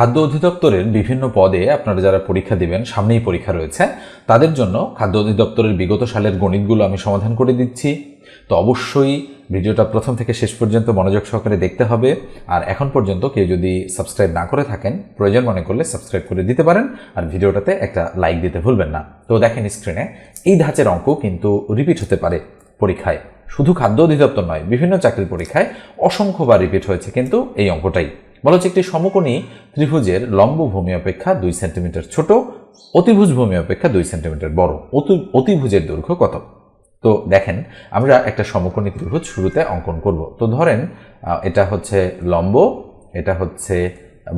খাদ্য অধিদপ্তরের বিভিন্ন পদে আপনারা যারা পরীক্ষা দিবেন, সামনেই পরীক্ষা রয়েছে, তাদের জন্য খাদ্য অধিদপ্তরের বিগত সালের গণিতগুলো আমি সমাধান করে দিচ্ছি। তো অবশ্যই ভিডিওটা প্রথম থেকে শেষ পর্যন্ত মনোযোগ সহকারে দেখতে হবে। আর এখন পর্যন্ত কেউ যদি সাবস্ক্রাইব না করে থাকেন, প্রয়োজন মনে করলে সাবস্ক্রাইব করে দিতে পারেন আর ভিডিওটাতে একটা লাইক দিতে ভুলবেন না। তো দেখেন স্ক্রিনে এই ধাঁচের অঙ্ক কিন্তু রিপিট হতে পারে পরীক্ষায়। শুধু খাদ্য অধিদপ্তর নয়, বিভিন্ন চাকরির পরীক্ষায় অসংখ্যবার রিপিট হয়েছে কিন্তু এই অঙ্কটাই। বলা হচ্ছে একটি সমকোণী ত্রিভুজের লম্ব ভূমি অপেক্ষা দুই সেন্টিমিটার ছোট, অতিভুজ ভূমি অপেক্ষা দুই সেন্টিমিটার বড়। অতি, অতিভুজের দৈর্ঘ্য কত? তো দেখেন, আমরা একটা সমকোণী ত্রিভুজ শুরুতে অঙ্কন করব। তো ধরেন এটা হচ্ছে লম্ব, এটা হচ্ছে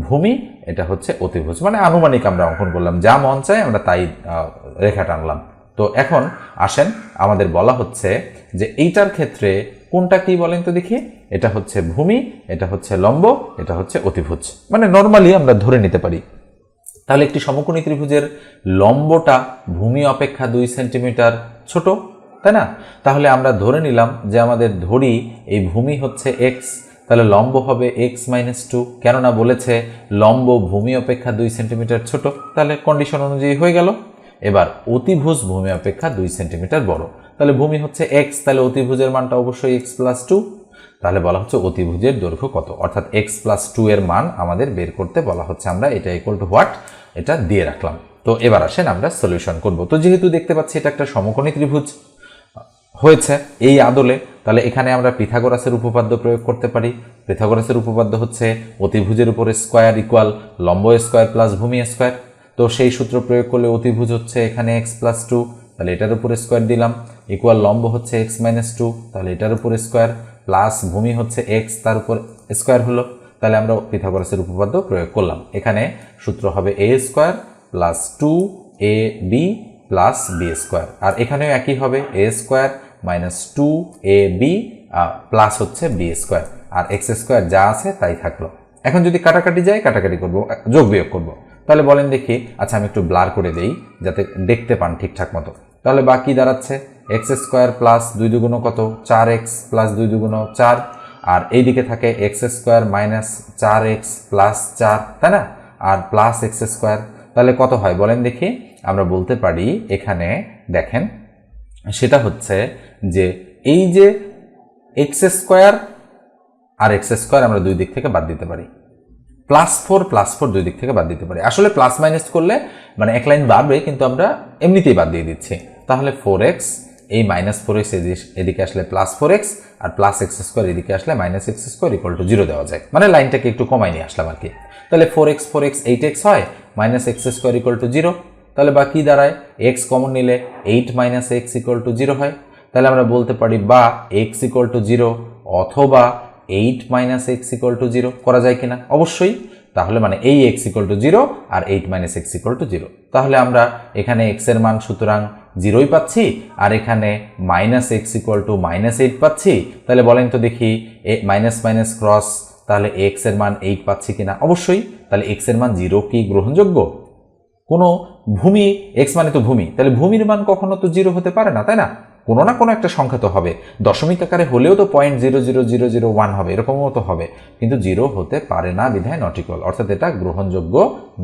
ভূমি, এটা হচ্ছে অতিভুজ। মানে আনুমানিক আমরা অঙ্কন করলাম, যা মন চায় আমরা তাই রেখা টানলাম। তো এখন আসেন, আমাদের বলা হচ্ছে যে এইটার ক্ষেত্রে কোনটা কি বলেন তো দেখি? এটা হচ্ছে ভূমি, এটা হচ্ছে লম্ব, এটা হচ্ছে অতিভুজ। মানে নর্মালি আমরা ধরে নিতে পারি। তাহলে একটি সমকোণী ত্রিভুজের লম্বটা ভূমি অপেক্ষা দুই সেন্টিমিটার ছোট, তাই না? তাহলে আমরা ধরে নিলাম যে আমাদের ধরি এই ভূমি হচ্ছে এক্স তাহলে লম্ব হবে এক্স মাইনাস টু কেননা বলেছে লম্ব ভূমি অপেক্ষা দুই সেন্টিমিটার ছোট। তাহলে কন্ডিশন অনুযায়ী হয়ে গেল। এবার অতিভুজ ভূমি অপেক্ষা দুই সেন্টিমিটার বড়। তাহলে ভূমি হচ্ছে এক্স তাহলে অতিভুজের মানটা অবশ্যই এক্স প্লাস টু তাহলে বলা হচ্ছে অতিভুজের দৈর্ঘ্য কত? অর্থাৎ এক্স প্লাস টু এর মান আমাদের বের করতে বলা হচ্ছে আমরা এটা ইকুয়াল টু হোয়াট এটা দিয়ে রাখলাম। তো এবার আসেন আমরা সলিউশন করব। তো যেহেতু দেখতে পাচ্ছি এটা একটা সমকোণী ত্রিভুজ, হয়েছে এই আদলে, তাহলে এখানে আমরা পিথাগোরাসের উপপাদ্য প্রয়োগ করতে পারি। পিথাগোরাসের উপপাদ্য হচ্ছে অতিভুজের উপরে স্কোয়ার ইকুয়াল লম্ব স্কোয়ার প্লাস ভূমি স্কোয়ার তো সেই সূত্র প্রয়োগ করলে অতিভুজ হচ্ছে এখানে এক্স প্লাস টু তাহলে এটার উপরে স্কোয়ার দিলাম। ইকুয়াল লম্ব হচ্ছে এক্স মাইনাস টু তাহলে এটার উপরে স্কোয়ার প্লাস ভূমি হচ্ছে এক্স তার উপর স্কোয়ার হলো। তাহলে আমরা পিথাগোরাসের উপপাদ্য প্রয়োগ করলাম। এখানে সূত্র হবে A square plus two A B plus B square আর এখানেও একই হবে A square minus two A B plus হচ্ছে বি স্কোয়ার আর এক্স স্কোয়ার যা আছে তাই থাকল। এখন যদি কাটাকাটি যায় কাটাকাটি করব, যোগ বিয়োগ করব। তাহলে বলেন দেখি আচ্ছা আমি একটু ব্লার করে দেই, যাতে দেখতে পান ঠিকঠাক মতো। তাহলে বাকি দাঁড়াচ্ছে। এক্স স্কোয়ার প্লাস দুই দুগুণ কত? চার এক্স প্লাস দুই দুগুণ চার। আর এইদিকে থাকে এক্স স্কোয়ার মাইনাস চার এক্স প্লাস চার, তাই না? আর প্লাস এক্স স্কোয়ার তাহলে কত হয়? বলেন দেখি। আমরা বলতে পারি এখানে, দেখেন, সেটা হচ্ছে যে এই যে এক্স স্কোয়ার আর এক্স স্কোয়ার আমরা দুই দিক থেকে বাদ দিতে পারি। প্লাস ফোর প্লাস ফোর দুই দিক থেকে বাদ দিতে পারি। আসলে প্লাস মাইনাস করলে মানে এক লাইন বাড়বে, কিন্তু আমরা এমনিতেই বাদ দিয়ে দিচ্ছি। তাহলে ফোর এক্স এই মাইনাস ফোর এক্স এদিকে আসলে প্লাস ফোর এক্স আর প্লাস এক্স স্কোয়ার এদিকে আসলে minus x square equal to zero দেওয়া যায়। মানে লাইনটাকে একটু কমাই নিয়ে আসলাম আর কি তাহলে four x four x eight x হয় minus x square equal to zero তাহলে বা কি দাঁড়ায়? এক্স কমন নিলে eight minus x equal to zero হয়। তাহলে আমরা বলতে পারি বা এক্স ইকুয়াল টু জিরো অথবা eight minus x equal to zero করা যায় কিনা? অবশ্যই তাহলে মানে এই x equal to zero R eight minus x equal to zero তাহলে আমরা এখানে এক্সের মান সুতরাং জিরোই পাচ্ছি, আর এখানে minus x equal to minus eight পাচ্ছি। তাহলে বলেন তো দেখি, এ মাইনাস মাইনাস ক্রস তাহলে এক্সের মান এইট পাচ্ছি কিনা? অবশ্যই, তাহলে এক্সের মান জিরো কি গ্রহণযোগ্য? কোনো ভূমি এক্স মানে তো ভূমি, তাহলে ভূমির মান কখনো তো জিরো হতে পারে না, তাই না? কোনো না কোনো একটা সংখ্যা তো হবে। দশমিক আকারে হলেও তো point zero zero zero zero one হবে, এরকমও তো হবে। কিন্তু জিরো হতে পারে না বিধায় নটিকল অর্থাৎ এটা গ্রহণযোগ্য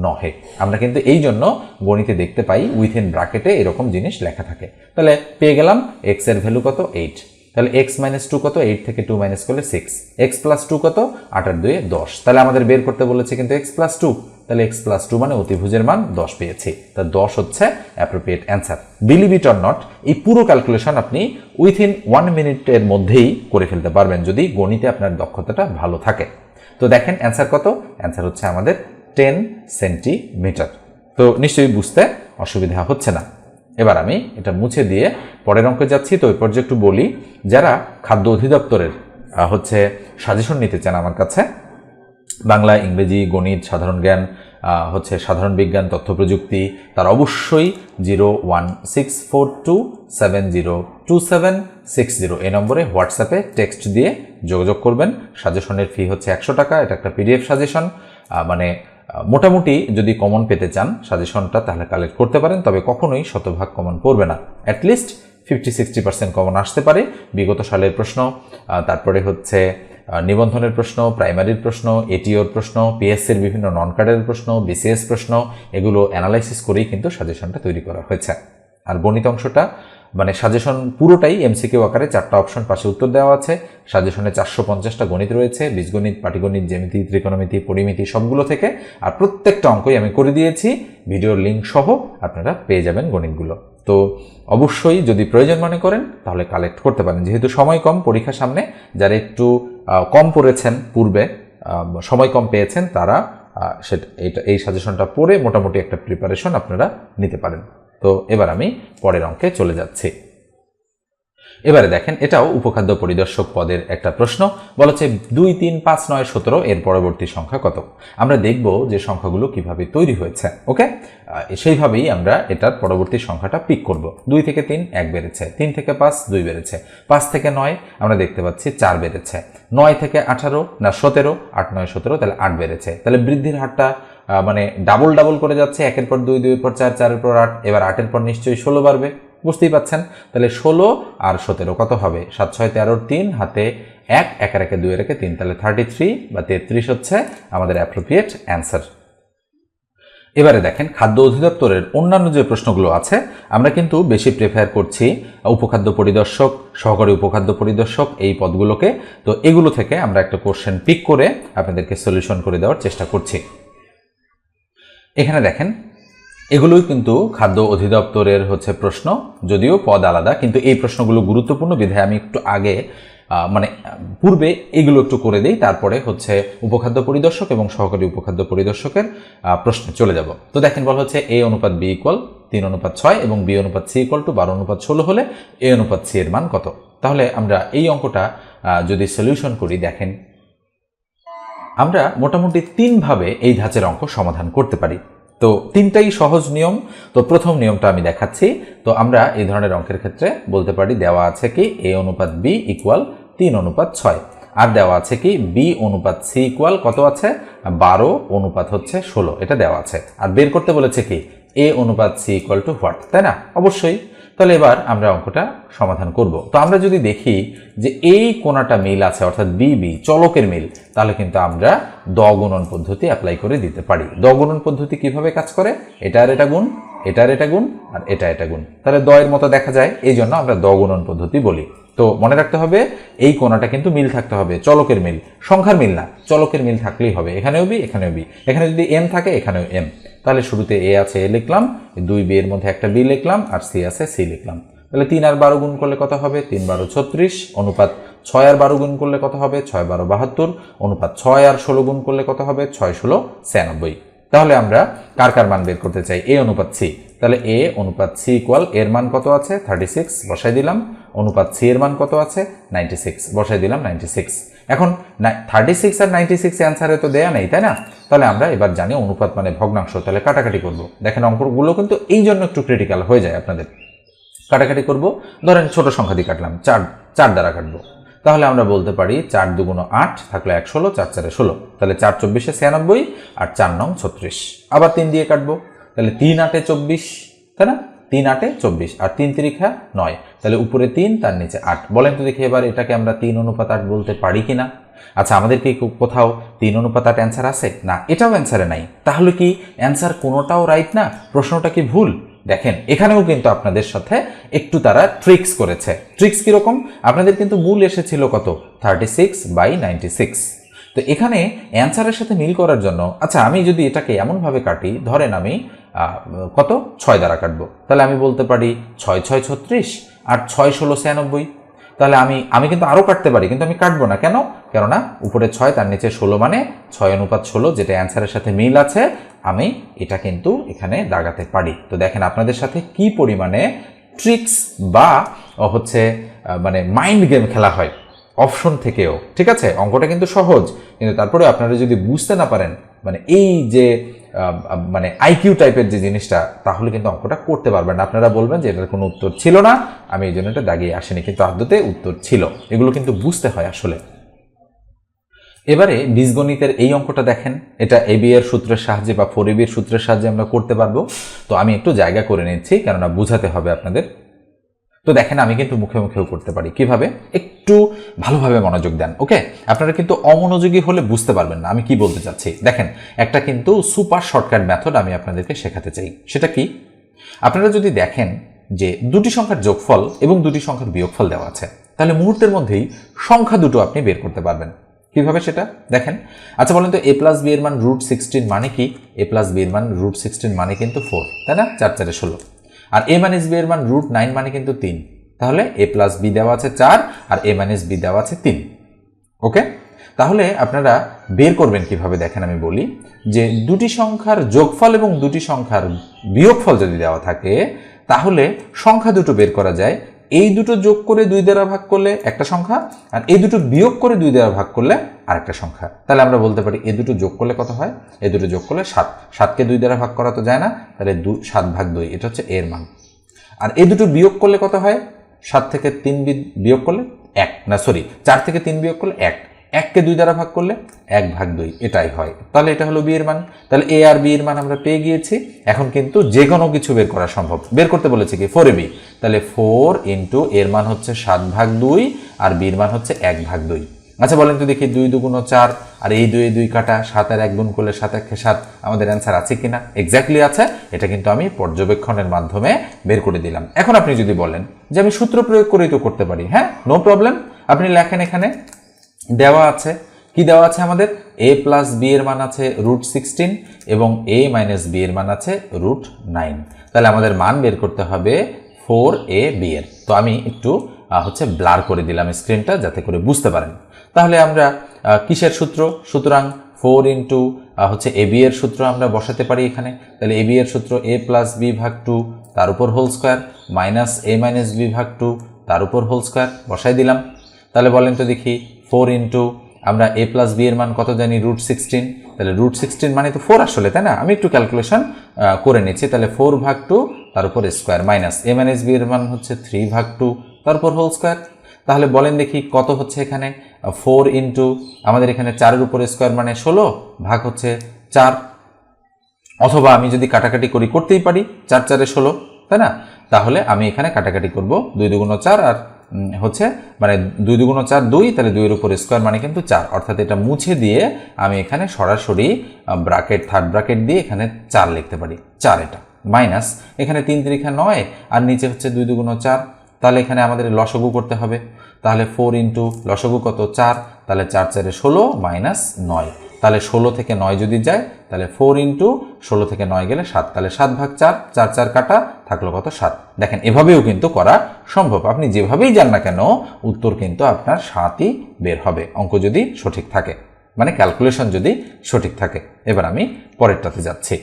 নহে। আমরা কিন্তু এই জন্য গণিতে দেখতে পাই উইথ ইন ব্রাকেটে এরকম জিনিস লেখা থাকে। তাহলে পেয়ে গেলাম এক্সের ভ্যালু কত? এইট তাহলে এক্স মাইনাস টু কত? এইট থেকে টু মাইনাস করলে সিক্স এক্স প্লাস টু কত? আট আর দুয়ে দশ। তাহলে আমাদের বের করতে বলেছে কিন্তু এক্স প্লাস টু তাহলে এক্স প্লাস টু মানে অতিভুজের মান দশ পেয়েছি। তা দশ হচ্ছে appropriate answer believe it or not এই পুরো ক্যালকুলেশন আপনি উইথিন ওয়ান মিনিটের মধ্যেই করে ফেলতে পারবেন যদি গণিতে আপনার দক্ষতাটা ভালো থাকে। তো দেখেন অ্যান্সার কত? অ্যান্সার হচ্ছে আমাদের টেন সেন্টিমিটার তো নিশ্চয়ই বুঝতে অসুবিধা হচ্ছে না। এবার আমি এটা মুছে দিয়ে পরের অঙ্কে যাচ্ছি, তো ওই পর্যায়ে একটু বলি, যারা খাদ্য অধিদপ্তরের হচ্ছে সাজেশন নিতে চান আমার কাছে, বাংলা, ইংরেজি, গণিত, সাধারণ জ্ঞান হচ্ছে সাধারণ বিজ্ঞান, তথ্য প্রযুক্তি, তার অবশ্যই zero one six four two seven zero two seven six zero এই নম্বরে হোয়াটসঅ্যাপে টেক্সট দিয়ে যোগাযোগ করবেন। সাজেশনের ফি হচ্ছে একশো টাকা, এটা একটা পিডিএফ সাজেশন মানে মোটামুটি যদি কমন পেতে চান সাজেশনটা তাহলে কালেক্ট করতে পারেন, তবে কখনোই শতভাগ কমন পড়বে না। At least fifty sixty percent common আসতে পারে। বিগত সালের প্রশ্ন তারপরে হচ্ছে নিবন্ধনের প্রশ্ন প্রাইমারির প্রশ্ন এটিওর প্রশ্ন পিএসসির বিভিন্ন নন কার্ডের প্রশ্ন বিসিএস প্রশ্ন, এগুলো অ্যানালাইসিস করেই কিন্তু সাজেশনটা তৈরি করা হয়েছে। আর গণিত অংশটা মানে সাজেশন পুরোটাই এমসিকিউ আকারে চারটা অপশন পাশে উত্তর দেওয়া আছে। সাজেশনে চারশো পঞ্চাশটা গণিত রয়েছে, বীজগণিত, পাটিগণিত, জ্যামিতি, ত্রিকোণমিতি, পরিমিতি সবগুলো থেকে। আর প্রত্যেকটা অঙ্কই আমি করে দিয়েছি, ভিডিওর লিঙ্ক সহ আপনারা পেয়ে যাবেন গণিতগুলো। তো অবশ্যই যদি প্রয়োজন মনে করেন, তাহলে কালেক্ট করতে পারেন। যেহেতু সময় কম পরীক্ষার সামনে, যারা একটু কম পড়েছেন পূর্বে সময় কম পেয়েছেন, তারা সেটা এই সাজেশনটা পড়ে মোটামুটি একটা প্রিপারেশন আপনারা নিতে পারেন। তো এবার আমি পরের অঙ্কে চলে যাচ্ছি। এবারে দেখেন, এটাও উপখাদ্য পরিদর্শক পদের একটা প্রশ্ন। বলা হচ্ছে দুই, তিন, পাঁচ, নয়, সতেরো, এর পরবর্তী সংখ্যা কত? আমরা দেখব যে সংখ্যাগুলো কীভাবে তৈরি হয়েছে, ওকে? সেইভাবেই আমরা এটার পরবর্তী সংখ্যাটা পিক করব। দুই থেকে তিন, এক বেড়েছে। তিন থেকে পাঁচ, দুই বেড়েছে। পাঁচ থেকে নয়, আমরা দেখতে পাচ্ছি চার বেড়েছে। নয় থেকে আঠারো, না সতেরো, আট, নয়, সতেরো, তাহলে আট বেড়েছে। তাহলে বৃদ্ধির হারটা মানে ডাবল ডাবল করে যাচ্ছে, একের পর দুই, দুইয়ের পর চার, চারের পর আট, এবার আটের পর নিশ্চয়ই ষোলো বাড়বে। বুঝতেই পাচ্ছেন? তাহলে ষোলো আর সতেরো কত হবে? সাত, ছয় তেরোর তিন, হাতে এক একের একে দুই রেখে তিন, তাহলে থার্টি থ্রি বা তেত্রিশ হচ্ছে আমাদের অ্যাপ্রোপ্রিয়েট অ্যান্সার এবারে দেখেন, খাদ্য অধিদপ্তরের অন্যান্য যে প্রশ্নগুলো আছে, আমরা কিন্তু বেশি প্রেফার করছি উপখাদ্য পরিদর্শক, সহকারী উপখাদ্য পরিদর্শক, এই পদগুলোকে। তো এগুলো থেকে আমরা একটা কোশ্চেন পিক করে আপনাদেরকে সলিউশন করে দেওয়ার চেষ্টা করছি। এখানে দেখেন, এগুলোই কিন্তু খাদ্য অধিদপ্তরের হচ্ছে প্রশ্ন, যদিও পদ আলাদা, কিন্তু এই প্রশ্নগুলো গুরুত্বপূর্ণ। বিধায় আমি একটু আগে মানে পূর্বে এগুলো একটু করে দিই, তারপরে হচ্ছে উপখাদ্য পরিদর্শক এবং সহকারী উপখাদ্য পরিদর্শকের প্রশ্নে চলে যাব। তো দেখেন, বলা হচ্ছে এ অনুপাত বি ইকুয়াল তিন অনুপাত ছয় এবং বি অনুপাত সি ইকুয়াল টু বারো অনুপাত ষোলো হলে এ অনুপাত সি এর মান কত? তাহলে আমরা এই অঙ্কটা যদি সলিউশন করি, দেখেন আমরা মোটামুটি তিনভাবে এই ধাঁচের অঙ্ক সমাধান করতে পারি। তো তিনটাই সহজ নিয়ম। তো প্রথম নিয়মটা আমি দেখাচ্ছি। তো আমরা এই ধরনের অঙ্কের ক্ষেত্রে বলতে পারি, দেওয়া আছে কি এ অনুপাত বি ইকুয়াল তিন অনুপাত ছয়। আর দেওয়া আছে কি বি অনুপাত সি ইকুয়াল কত আছে? বারো অনুপাত হচ্ছে ষোলো। এটা দেওয়া আছে। আর বের করতে বলেছে কি এ অনুপাত সি ইকুয়াল টু হোয়াট তাই না? অবশ্যই। তাহলে এবার আমরা অঙ্কটা সমাধান করব। তো আমরা যদি দেখি যে এই কোনাটা মিল আছে, অর্থাৎ বি বি চলকের মিল, তাহলে কিন্তু আমরা দ গুণন পদ্ধতি অ্যাপ্লাই করে দিতে পারি। দ গুণন পদ্ধতি কীভাবে কাজ করে? এটা আর এটা গুণ এটার এটা গুণ, আর এটা এটা গুণ। তাহলে দ এর মতো দেখা যায় এই জন্য আমরা দ গুণন পদ্ধতি বলি। তো মনে রাখতে হবে, এই কোনাটা কিন্তু মিল থাকতে হবে, চলকের মিল। সংখ্যার মিল না, চলকের মিল থাকলেই হবে। এখানেও বি এখানেও বি এখানে যদি এম থাকে, এখানেও এম তাহলে শুরুতে এ আছে এ লিখলাম, দুই বি এর মধ্যে একটা বি লিখলাম, আর সি আছে সি লিখলাম। তাহলে তিন আর বারো গুণ করলে কত হবে? তিন বারো ছত্রিশ, অনুপাত ছয় আর বারো গুণ করলে কত হবে? ছয় বারো বাহাত্তর, অনুপাত ছয় আর ষোলো গুণ করলে কত হবে? ছয় ষোলো ছিয়ানব্বই। তাহলে আমরা কার কার মান বের করতে চাই? এ অনুপাত সি। তাহলে এ অনুপাত সি ইকুয়াল এর মান কত আছে? থার্টি সিক্স বসাই দিলাম। অনুপাত সি এর মান কত আছে? নাইনটি সিক্স বসাই দিলাম নাইনটি সিক্স এখন থার্টি সিক্স আর নাইনটি সিক্স অ্যান্সারে তো দেয়া নেই, তাই না? তাহলে আমরা এবার জানি অনুপাত মানে ভগ্নাংশ, তাহলে কাটাকাটি করব। দেখেন অঙ্কগুলো কিন্তু এই জন্য একটু ক্রিটিক্যাল হয়ে যায় আপনাদের। কাটাকাটি করব। ধরেন ছোট সংখ্যা দিয়ে কাটলাম, চার চার দ্বারা কাটবো। তাহলে আমরা বলতে পারি চার দুগুণ আট থাকলে এক ষোলো, চার চারে ষোলো। তাহলে চার চব্বিশে ছিয়ানব্বই আর চার নং ছত্রিশ। আবার তিন দিয়ে কাটবো। তাহলে তিন আটে চব্বিশ, তাই না? তিন আটে চব্বিশ আর তিন তিরিখা নয়। তাহলে উপরে তিন, তার নিচে আট। বলেন তো দেখি এবার এটাকে আমরা তিন অনুপাত আট বলতে পারি কি না আচ্ছা আমাদের কি কোথাও তিন অনুপাত আট অ্যান্সার আছে? না, এটাও অ্যান্সারে নাই। তাহলে কি অ্যান্সার কোনোটাও রাইট না? প্রশ্নটা কি ভুল? দেখেন, এখানেও কিন্তু আপনাদের সাথে একটু তারা ট্রিক্স করেছে। ট্রিক্স কীরকম? আপনাদের কিন্তু মূল এসেছিল কত? Thirty six by ninety six তো এখানে অ্যান্সারের সাথে মিল করার জন্য আচ্ছা আমি যদি এটাকে এমনভাবে কাটি, ধরেন আমি কত? ছয় দ্বারা কাটবো। তাহলে আমি বলতে পারি ছয় ছয়, ছত্রিশ, আর ছয়, ষোলো, ছিয়ানব্বই। তাহলে আমি আমি কিন্তু আরও কাটতে পারি, কিন্তু আমি কাটবো না। কেন? কেননা উপরে ছয়, তার নিচে ষোলো মানে ছয় অনুপাত ষোলো, যেটা অ্যান্সারের সাথে মিল আছে, আমি এটা কিন্তু এখানে দাগাতে পারি। তো দেখেন আপনাদের সাথে কি পরিমাণে ট্রিক্স বা হচ্ছে মানে মাইন্ড গেম খেলা হয়। অপশন থেকেও, ঠিক আছে? অঙ্কটা কিন্তু সহজ, কিন্তু তারপরে আপনারা যদি বুঝতে না পারেন মানে এই যে মানে আইকিউ টাইপের যে জিনিসটা, তাহলে কিন্তু অঙ্কটা করতে পারবেন না। আপনারা বলবেন যে এটার কোনো উত্তর ছিল না, আমি এই জন্য এটা দাগিয়ে আসিনি, কিন্তু আদতে উত্তর ছিল। এগুলো কিন্তু বুঝতে হয় আসলে। এবারে বীজগণিতের এই অঙ্কটা দেখেন। এটা এবি এর সূত্রের সাহায্যে বা ফোর এ এর সূত্রের সাহায্যে আমরা করতে পারব। তো আমি একটু জায়গা করে নিচ্ছি, কেননা বুঝাতে হবে আপনাদের। তো দেখেন আমি কিন্তু মুখে মুখেও করতে পারি। কীভাবে? একটু ভালোভাবে মনোযোগ দেন, ওকে? আপনারা কিন্তু অমনোযোগী হলে বুঝতে পারবেন না, আমি কি বলতে চাচ্ছি। দেখেন, একটা কিন্তু সুপার শর্টকাট মেথড আমি আপনাদেরকে শেখাতে চাই। সেটা কি? আপনারা যদি দেখেন যে দুটি সংখ্যার যোগফল এবং দুটি সংখ্যার বিয়োগফল দেওয়া আছে, তাহলে মুহূর্তের মধ্যেই সংখ্যা দুটো আপনি বের করতে পারবেন। কীভাবে সেটা? দেখেন আচ্ছা বলেন তো, এ প্লাস বি এর মান রুট সিক্সটিন মানে কি? এ প্লাস বি এর মান রুট সিক্সটিন মানে কিন্তু ফোর, তাই না? চার, চারে ষোলো। আর এ মাইনাস বি এর মান রুট নাইন মানে কিন্তু তিন। তাহলে এ প্লাস বি দেওয়া আছে চার আর এ মাইনাস বি দেওয়া আছে তিন। ওকে তাহলে আপনারা বের করবেন কীভাবে? দেখেন আমি বলি যে দুটি সংখ্যার যোগফল এবং দুটি সংখ্যার বিয়োগফল যদি দেওয়া থাকে, তাহলে সংখ্যা দুটো বের করা যায় এই দুটো যোগ করে দুই দ্বারা ভাগ করলে একটা সংখ্যা, আর এই দুটো বিয়োগ করে দুই দ্বারা ভাগ করলে আরেকটা সংখ্যা। তাহলে আমরা বলতে পারি এ দুটো যোগ করলে কত হয়? এ দুটো যোগ করলে সাত। সাতকে দুই দ্বারা ভাগ করা তো যায় না, তাহলে দু, সাত ভাগ দুই, এটা হচ্ছে এর মান। আর এ দুটো বিয়োগ করলে কত হয়? সাত থেকে তিন বিয়োগ করলে এক। না সরি চার থেকে তিন বিয়োগ করলে এক। এককে দুই দ্বারা ভাগ করলে এক ভাগ দুই, এটাই হয়। তাহলে এটা হলো বি এর মান। তাহলে এ আর বি এর মান আমরা পেয়ে গিয়েছি। এখন কিন্তু যে কোনো কিছু বের করা সম্ভব। বের করতে বলেছে কি? Four A B. তাহলে ফোর ইন্টু এর মান হচ্ছে সাত ভাগ দুই আর বির মান হচ্ছে এক ভাগ দুই। আচ্ছা বলেন তো দেখি, দুই দুগুণ চার আর এই দুই দুই কাটা সাত আর এক গুণ করলে সাত এক সাত, আমাদের অ্যান্সার আছে কিনা? এক্স্যাক্টলি আছে। এটা কিন্তু আমি পর্যবেক্ষণের মাধ্যমে বের করে দিলাম। এখন আপনি যদি বলেন যে আমি সূত্র প্রয়োগ করেই তো করতে পারি হ্যাঁ? নো প্রবলেম আপনি লেখেন এখানে দেওয়া আছে। কি দেওয়া আছে আমাদের? এ প্লাস বি এর মান আছে রুট সিক্সটিন এবং এ মাইনাস বি এর মান আছে রুট নাইন তাহলে আমাদের মান বের করতে হবে ফোর এ বি এর। তো আমি একটু হচ্ছে ব্লার করে দিলাম স্ক্রিনটা যাতে করে বুঝতে পারেন। তাহলে আমরা কিসের সূত্র? সুতরাং ফোর ইন্টু হচ্ছে এ বি এর সূত্র আমরা বসাতে পারি এখানে। তাহলে এ বি এর সূত্র এ প্লাস বি ভাগ টু তার উপর whole square minus A minus B ভাগ টু তার উপর হোল স্কোয়ার বসাই দিলাম। তাহলে বলেন তো দেখি ফোর ইন্টু, আমরা এ প্লাস বি এর মান কত জানি? Root sixteen. তাহলে রুট সিক্সটিন মানে তো ফোর আসলে, তাই না? আমি একটু ক্যালকুলেশন করে নিচ্ছি। তাহলে ফোর ভাগ টু, তার উপর square minus A minus B এর মান হচ্ছে থ্রি ভাগ টু, তার উপর হোল স্কোয়ার। তাহলে বলেন দেখি কত হচ্ছে এখানে? ফোর ইন্টু, আমাদের এখানে চারের উপর স্কোয়ার মানে ষোলো, ভাগ হচ্ছে চার। অথবা আমি যদি কাটাকাটি করি, করতেই পারি, চার, চারে ষোলো, তাই না? তাহলে আমি এখানে কাটাকাটি করব দুই দুগুণ চার আর হচ্ছে মানে দুই দুগুণ চার দুই, তাহলে দুইয়ের উপর স্কোয়ার মানে কিন্তু চার। অর্থাৎ এটা মুছে দিয়ে আমি এখানে সরাসরি ব্রাকেট থার্ড ব্রাকেট দিয়ে এখানে চার লিখতে পারি। চার এটা। মাইনাস এখানে তিন তিরিখা নয়, আর নিচে হচ্ছে দুই দুগুণ চার। তাহলে এখানে আমাদের লসগু করতে হবে। তাহলে ফোর ইন্টু লসগু কত? চার। তাহলে চার চারে ষোলো মাইনাস নয়। তাহলে ষোলো থেকে নয় যদি যায়, তাহলে ফোর ইন্টু ষোলো থেকে নয় গেলে সাত। তাহলে সাত ভাগ চার চার চার কাটা, থাকল কত সাত। দেখেন, এভাবেও কিন্তু করা সম্ভব। আপনি যেভাবেই যান না কেন, উত্তর কিন্তু আপনার সাতই বের হবে। অঙ্ক যদি সঠিক থাকে মানে ক্যালকুলেশন যদি সঠিক থাকে। এবার আমি পরেরটাতে যাচ্ছি।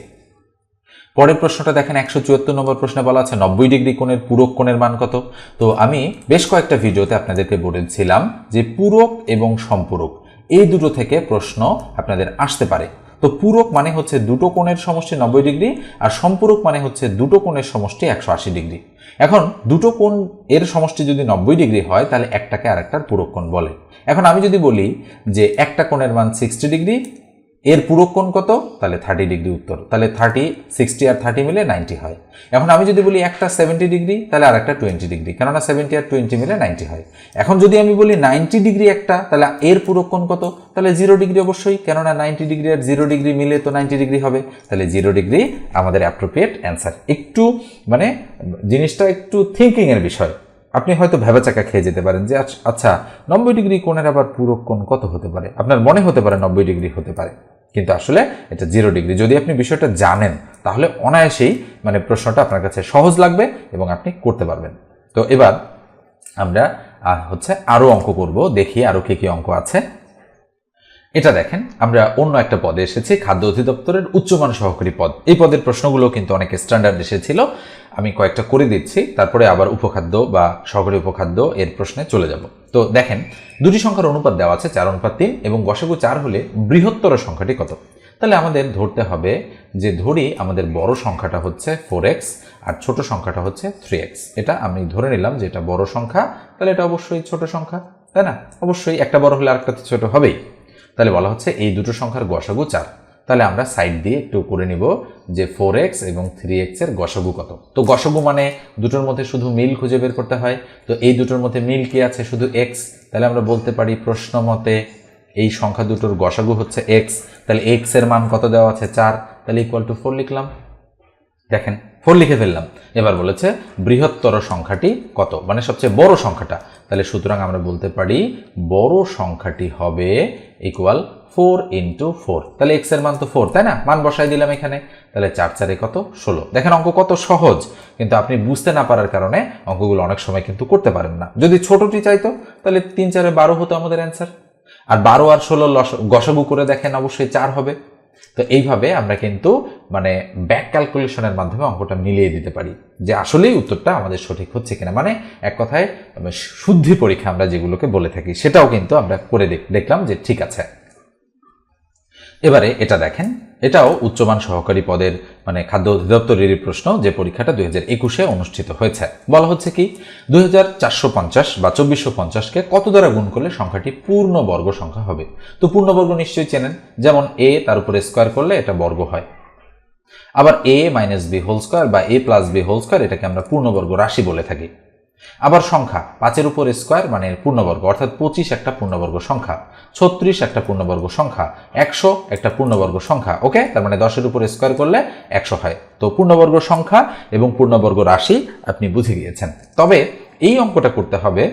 পরের প্রশ্নটা দেখেন, একশো চুয়াত্তর নম্বর প্রশ্নে বলা আছে, নব্বই ডিগ্রি কোণের পূরক কোণের মান কত? তো আমি বেশ কয়েকটা ভিডিওতে আপনাদেরকে বলেছিলাম যে পূরক এবং সম্পূরক এই দুটো থেকে প্রশ্ন আপনাদের আসতে পারে। তো পূরক মানে হচ্ছে দুটো কোণের সমষ্টি নব্বই ডিগ্রি আর সম্পূরক মানে হচ্ছে দুটো কোণের সমষ্টি একশো আশি ডিগ্রি। এখন দুটো কোণ এর সমষ্টি যদি নব্বই ডিগ্রি হয়, তাহলে একটাকে আরেকটার পূরক কোণ বলে। এখন আমি যদি বলি যে একটা কোণের মান সিক্সটি ডিগ্রি এর পুরো কোণ কত? তাহলে থার্টি ডিগ্রি উত্তর। তাহলে থার্টি সিক্সটি আর থার্টি মিলে নাইনটি হয়। এখন আমি যদি বলি একটা সেভেন্টি ডিগ্রি তাহলে আর একটা টোয়েন্টি ডিগ্রি কেননা সেভেন্টি আর টোয়েন্টি মিলে নাইনটি হয়। এখন যদি আমি বলি নাইনটি ডিগ্রি একটা, তাহলে এর পুরো কোণ কত? তাহলে জিরো ডিগ্রি অবশ্যই। কেননা নাইনটি ডিগ্রি আর জিরো ডিগ্রি মিলে তো নাইনটি ডিগ্রি হবে। তাহলে জিরো ডিগ্রি আমাদের অ্যাপ্রোপ্রিয়েট অ্যান্সার একটু মানে জিনিসটা একটু থিঙ্কিংয়ের বিষয়। আপনি হয়তো ভেবাচাকা খেয়ে যেতে পারেন যে, আচ্ছা- আচ্ছা নব্বই ডিগ্রি কোণের আবার পুরো কোণ কত হতে পারে? আপনার মনে হতে পারে নব্বই ডিগ্রি হতে পারে। কিন্তু আসলে এটা জিরো ডিগ্রি যদি আপনি বিষয়টা জানেন, তাহলে অনায়াসেই মানে প্রশ্নটা আপনার কাছে সহজ লাগবে এবং আপনি করতে পারবেন। তো এবার আমরা হচ্ছে আরও অঙ্ক করব, দেখি আরও কী কী অঙ্ক আছে। এটা দেখেন, আমরা অন্য একটা পদে এসেছি, খাদ্য অধিদপ্তরের উচ্চমান সহকারী পদ। এই পদের প্রশ্নগুলো কিন্তু অনেক স্ট্যান্ডার্ড এসেছিল। আমি কয়েকটা করে দিচ্ছি, তারপরে আবার উপখাদ্য বা সহকারী উপখাদ্য এর প্রশ্নে চলে যাব। তো দেখেন, দুটি সংখ্যার অনুপাত দেওয়া আছে, চার অনুপাত তিন, এবং গসাগু চার হলে বৃহত্তর সংখ্যাটি কত? তাহলে আমাদের ধরতে হবে যে ধরি আমাদের বড় সংখ্যাটা হচ্ছে ফোর এক্স আর ছোট সংখ্যাটা হচ্ছে থ্রি এক্স এটা আমি ধরে নিলাম যে এটা বড় সংখ্যা, তাহলে এটা অবশ্যই ছোট সংখ্যা, তাই না? অবশ্যই একটা বড় হলে আরেকটা ছোট হবেই। তাহলে বলা হচ্ছে এই দুটো সংখ্যার গসাগু চার। তাহলে আমরা সাইড দিয়ে একটু করে নিব যে ফোর এক্স এবং থ্রি এক্সের গসগু কত। তো গসগু মানে দুটোর মধ্যে শুধু মিল খুঁজে বের করতে হয়। তো এই দুটোর মধ্যে মিল কি আছে? শুধু এক্স তাহলে আমরা বলতে পারি প্রশ্ন মতে এই সংখ্যা দুটোর গসাগু হচ্ছে এক্স তাহলে এক্সের মান কত দেওয়া আছে? চার। তাহলে ইকুয়াল টু ফোর লিখলাম। দেখেন ফোর লিখে ফেললাম। এবার বলেছে বৃহত্তর সংখ্যাটি কত? মানে সবচেয়ে বড় সংখ্যাটা। তাহলে সুতরাং আমরা বলতে পারি বড় সংখ্যাটি হবে ইকুয়াল ফোর ইন্টু ফোর তাহলে এক্সের মান তো ফোর তাই না? মান বসাই দিলাম এখানে। তাহলে চার চারে কত? ষোলো। দেখেন, অঙ্ক কত সহজ। কিন্তু আপনি বুঝতে না পারার কারণে অঙ্কগুলো অনেক সময় কিন্তু করতে পারেন না। যদি ছোটটি চাইতো, তাহলে তিন চারে বারো হতো আমাদের অ্যান্সার আর বারো আর ষোলো গসগু করে দেখেন অবশ্যই চার হবে। তো এইভাবে আমরা কিন্তু মানে ব্যাক ক্যালকুলেশনের মাধ্যমে অঙ্কটা মিলিয়ে দিতে পারি যে আসলেই উত্তরটা আমাদের সঠিক হচ্ছে কিনা। মানে এক কথায় শুদ্ধি পরীক্ষা আমরা যেগুলোকে বলে থাকি সেটাও কিন্তু আমরা করে দেখলাম যে ঠিক আছে। এবারে এটা দেখেন। এটাও উচ্চমান সহকারী পদের মানে খাদ্য অধিদপ্তরেরই প্রশ্ন যে পরীক্ষাটা দুই হাজার একুশে অনুষ্ঠিত হয়েছে। বলা হচ্ছে কি, দুই হাজার চারশো পঞ্চাশ বা চব্বিশশো পঞ্চাশকে কত দ্বারা গুণ করলে সংখ্যাটি পূর্ণ বর্গ সংখ্যা হবে? তো পূর্ণবর্গ নিশ্চয়ই চেনেন, যেমন এ তার উপরে স্কোয়ার করলে এটা বর্গ হয়। আবার A minus B whole square বা A plus B whole square এটাকে আমরা পূর্ণবর্গ রাশি বলে থাকি। আবার সংখ্যা, পাঁচের উপর স্কোয়ার মানে পূর্ণবর্গ, অর্থাৎ পঁচিশ একটা পূর্ণবর্গ সংখ্যা, ছত্রিশ একটা পূর্ণবর্গ সংখ্যা, একশো একটা পূর্ণবর্গ সংখ্যা ওকে তার মানে দশের উপর স্কোয়ার করলে একশো হয়। তো পূর্ণবর্গ সংখ্যা এবং পূর্ণবর্গ রাশি আপনি বুঝে গিয়েছেন। তবে এই অঙ্কটা করতে হবে,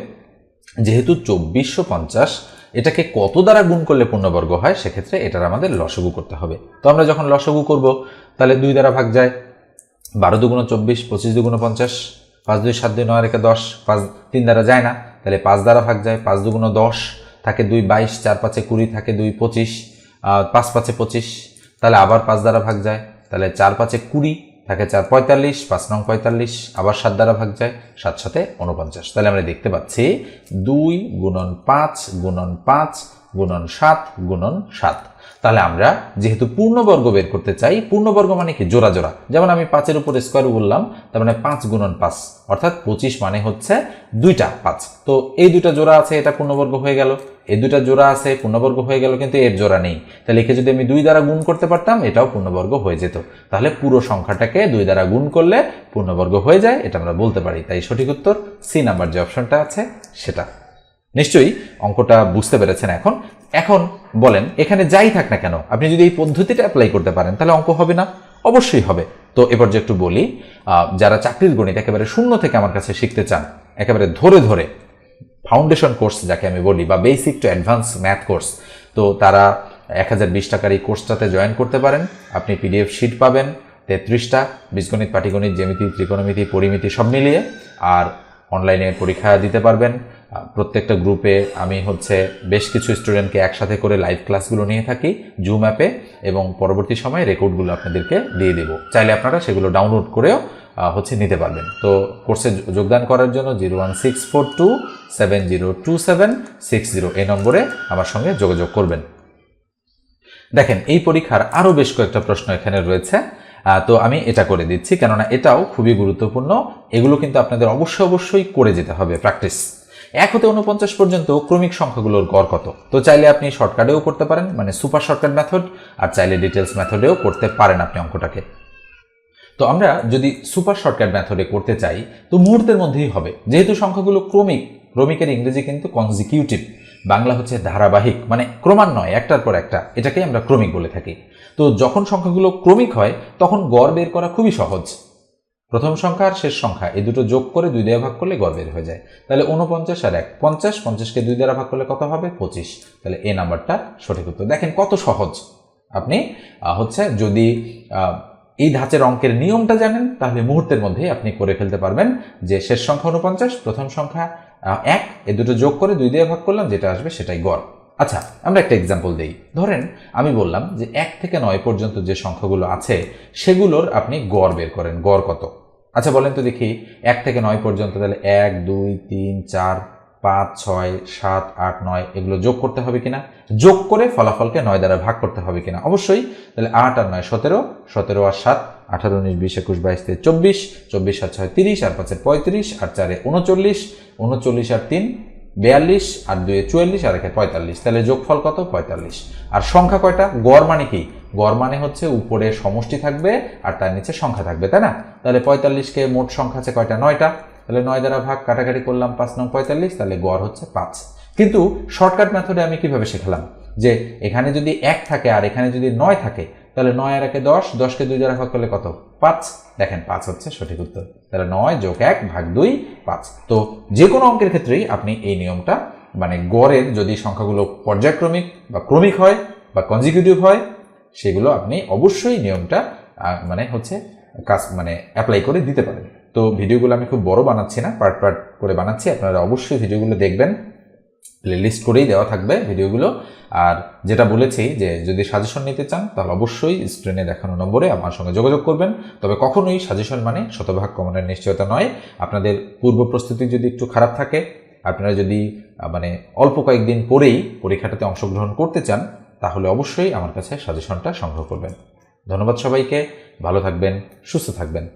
যেহেতু চব্বিশশো পঞ্চাশ, এটাকে কত দ্বারা গুণ করলে পূর্ণবর্গ হয়? সেক্ষেত্রে এটার আমাদের লসগু করতে হবে। তো আমরা যখন লসগু করব, তাহলে দুই দ্বারা ভাগ যায়, বারো দুগুণ চব্বিশ, পঁচিশ দুগুণ পঞ্চাশ পাঁচ দুই সাত দুই নয় রেখে দশ, পাঁচ তিন দ্বারা যায় না। তাহলে পাঁচ দ্বারা ভাগ যায়, পাঁচ দুগুণ দশ, থাকে দুই বাইশ, চার পাঁচে কুড়ি, থাকে দুই পঁচিশ পাঁচ পাঁচে পঁচিশ। তাহলে আবার পাঁচ দ্বারা ভাগ যায়, তাহলে চার পাঁচে কুড়ি, থাকে চার পঁয়তাল্লিশ, পাঁচ নং পঁয়তাল্লিশ, আবার সাত দ্বারা ভাগ যায়, সাত সাথে উনপঞ্চাশ তাহলে আমরা দেখতে পাচ্ছি দুই গুণন পাঁচ গুণন পাঁচ গুণন সাত গুণন সাত। তাহলে আমরা যেহেতু পূর্ণবর্গ বের করতে চাই, পূর্ণবর্গ মানে কি? জোড়া জোড়া। যেমন আমি পাঁচের উপর স্কোয়ার বললাম, তার মানে পাঁচ গুণন পাঁচ, অর্থাৎ পঁচিশ মানে হচ্ছে দুইটা পাঁচ। তো এই দুইটা জোড়া আছে, এটা পূর্ণবর্গ হয়ে গেল। এই দুইটা জোড়া আছে, পূর্ণবর্গ হয়ে গেল, কিন্তু এর জোড়া নেই। তাহলে একে যদি আমি দুই দ্বারা গুণ করতে পারতাম, এটাও পূর্ণবর্গ হয়ে যেত। তাহলে পুরো সংখ্যাটাকে দুই দ্বারা গুণ করলে পূর্ণবর্গ হয়ে যায়, এটা আমরা বলতে পারি। তাই সঠিক উত্তর সি নাম্বার যে অপশনটা আছে, সেটা। নিশ্চয়ই অঙ্কটা বুঝতে পেরেছেন এখন। এখন বলেন, এখানে যাই থাক না কেন, আপনি যদি এই পদ্ধতিটা অ্যাপ্লাই করতে পারেন, তাহলে অঙ্ক হবে না? অবশ্যই হবে। তো এবার যে একটু বলি যারা চাকরির গণিত একেবারে শূন্য থেকে আমার কাছে শিখতে চান, একেবারে ধরে ধরে ফাউন্ডেশন কোর্স যাকে আমি বলি, বা basic to advance math course তো তারা এক হাজার বিশ টাকার এই কোর্সটাতে জয়েন করতে পারেন। আপনি পিডিএফ শিট পাবেন, তেত্রিশটা বীজগণিত, পাটিগণিত, জ্যামিতি, ত্রিকোণমিতি, পরিমিতি সব মিলিয়ে, আর অনলাইনে পরীক্ষা দিতে পারবেন। প্রত্যেকটা গ্রুপে আমি হচ্ছে বেশ কিছু স্টুডেন্টকে একসাথে করে লাইভ ক্লাসগুলো নিয়ে থাকি জুম অ্যাপে এবং পরবর্তী সময়ে রেকর্ডগুলো আপনাদেরকে দিয়ে দেবো। চাইলে আপনারা সেগুলো ডাউনলোড করেও হচ্ছে নিতে পারবেন। তো কোর্সে যোগদান করার জন্য zero one six four two seven zero two seven six zero এই নম্বরে আমার সঙ্গে যোগাযোগ করবেন। দেখেন, এই পরীক্ষার আরও বেশ কয়েকটা প্রশ্ন এখানে রয়েছে। তো আমি এটা করে দিচ্ছি, কেননা এটাও খুবই গুরুত্বপূর্ণ। এগুলো কিন্তু আপনাদের অবশ্যই অবশ্যই করে যেতে হবে প্র্যাকটিস এক হতে উনপঞ্চাশ পর্যন্ত ক্রমিক সংখ্যাগুলোর গড় কত? তো চাইলে আপনি শর্টকাটেও করতে পারেন মানে সুপার শর্টকাট মেথড আর চাইলে ডিটেলস মেথডেও করতে পারেন আপনি অঙ্কটাকে। তো আমরা যদি সুপার শর্টকাট মেথডে করতে চাই, তো মুহূর্তের মধ্যেই হবে। যেহেতু সংখ্যাগুলো ক্রমিক, ক্রমিকের ইংরেজি কিন্তু কনজিকিউটিভ বাংলা হচ্ছে ধারাবাহিক মানে ক্রমান্বয়, একটার পর একটা। এটাকেই আমরা ক্রমিক বলে থাকি। তো যখন সংখ্যাগুলো ক্রমিক হয়, তখন গড় বের করা খুবই সহজ। প্রথম সংখ্যা আর শেষ সংখ্যা, এই দুটো যোগ করে দুই দ্বারা ভাগ করলে গড় বের হয়ে যায়। তাহলে উনপঞ্চাশ আর এক, পঞ্চাশ, পঞ্চাশকে দুই দ্বারা ভাগ করলে কত হবে? পঁচিশ। তাহলে এ নাম্বারটা সঠিক উত্তর। দেখেন কত সহজ। আপনি হচ্ছে যদি এই ধাঁচের অঙ্কের নিয়মটা জানেন, তাহলে মুহূর্তের মধ্যেই আপনি করে ফেলতে পারবেন যে শেষ সংখ্যা উনপঞ্চাশ প্রথম সংখ্যা এক, এ দুটো যোগ করে দুই দিয়ে ভাগ করলাম, যেটা আসবে সেটাই গড়। আচ্ছা আমরা একটা এক্সাম্পল দিই। ধরেন, আমি বললাম যে এক থেকে নয় পর্যন্ত যে সংখ্যাগুলো আছে, সেগুলোর আপনি গড় বের করেন। গড় কত? আচ্ছা বলেন তো দেখি, এক থেকে নয় পর্যন্ত, তাহলে এক, দুই, তিন, চার, পাঁচ, ছয়, সাত, আট, নয়, এগুলো যোগ করতে হবে কিনা? যোগ করে ফলাফলকে নয় দ্বারা ভাগ করতে হবে কিনা? অবশ্যই, তাহলে আট আর নয়, সতেরো সতেরো আর সাত, আঠারো, উনিশ, বিশ, একুশ, বাইশ থেকে চব্বিশ চব্বিশ আর ছয়, তিরিশ, আর পাঁচের পঁয়ত্রিশ, আর চারে উনচল্লিশ উনচল্লিশ আর তিন বিয়াল্লিশ আর দুয়ে চুয়াল্লিশ আর একে পঁয়তাল্লিশ। তাহলে যোগফল কত? পঁয়তাল্লিশ। আর সংখ্যা কয়টা? গড় মানে কি? গড় মানে হচ্ছে উপরে সমষ্টি থাকবে আর তার নিচে সংখ্যা থাকবে, তাই না? তাহলে পঁয়তাল্লিশকে মোট সংখ্যা আছে কয়টা? নয়টা। তাহলে নয় দ্বারা ভাগ কাটাকাটি করলাম পাঁচ নং পঁয়তাল্লিশ, তাহলে গড় হচ্ছে পাঁচ। কিন্তু শর্টকাট মেথডে আমি কীভাবে শেখালাম? যে এখানে যদি এক থাকে আর এখানে যদি নয় থাকে তাহলে নয় আর একে দশ, দশকে দুই দ্বারা ভাগ করলে কত? পাঁচ। দেখেন, পাঁচ হচ্ছে সঠিক উত্তর। তাহলে নয় যোগ এক ভাগ দুই, পাঁচ। তো যে কোনো অঙ্কের ক্ষেত্রেই আপনি এই নিয়মটা মানে গড়ের যদি সংখ্যাগুলো পর্যায়ক্রমিক বা ক্রমিক হয় বা কনজিকিউটিভ হয়, সেগুলো আপনি অবশ্যই নিয়মটা মানে হচ্ছে কাজ মানে অ্যাপ্লাই করে দিতে পারেন। তো ভিডিওগুলো আমি খুব বড় বানাচ্ছি না পার্ট পার্ট করে বানাচ্ছি। আপনারা অবশ্যই ভিডিওগুলো দেখবেন। লিস্ট করেই দেওয়া থাকবে ভিডিওগুলো। আর যেটা বলেছি যে যদি সাজেশন নিতে চান, তাহলে অবশ্যই স্ক্রিনে দেখানো নম্বরে আমার সঙ্গে যোগাযোগ করবেন। তবে কখনোই সাজেশন মানে শতভাগ কমনের নিশ্চয়তা নয়। আপনাদের পূর্ব প্রস্তুতি যদি একটু খারাপ থাকে, আপনারা যদি মানে অল্প কয়েকদিন পরেই পরীক্ষাটাতে অংশগ্রহণ করতে চান, তাহলে অবশ্যই আমার কাছে সাজেশনটা সংগ্রহ করবেন। ধন্যবাদ সবাইকে। ভালো থাকবেন, সুস্থ থাকবেন।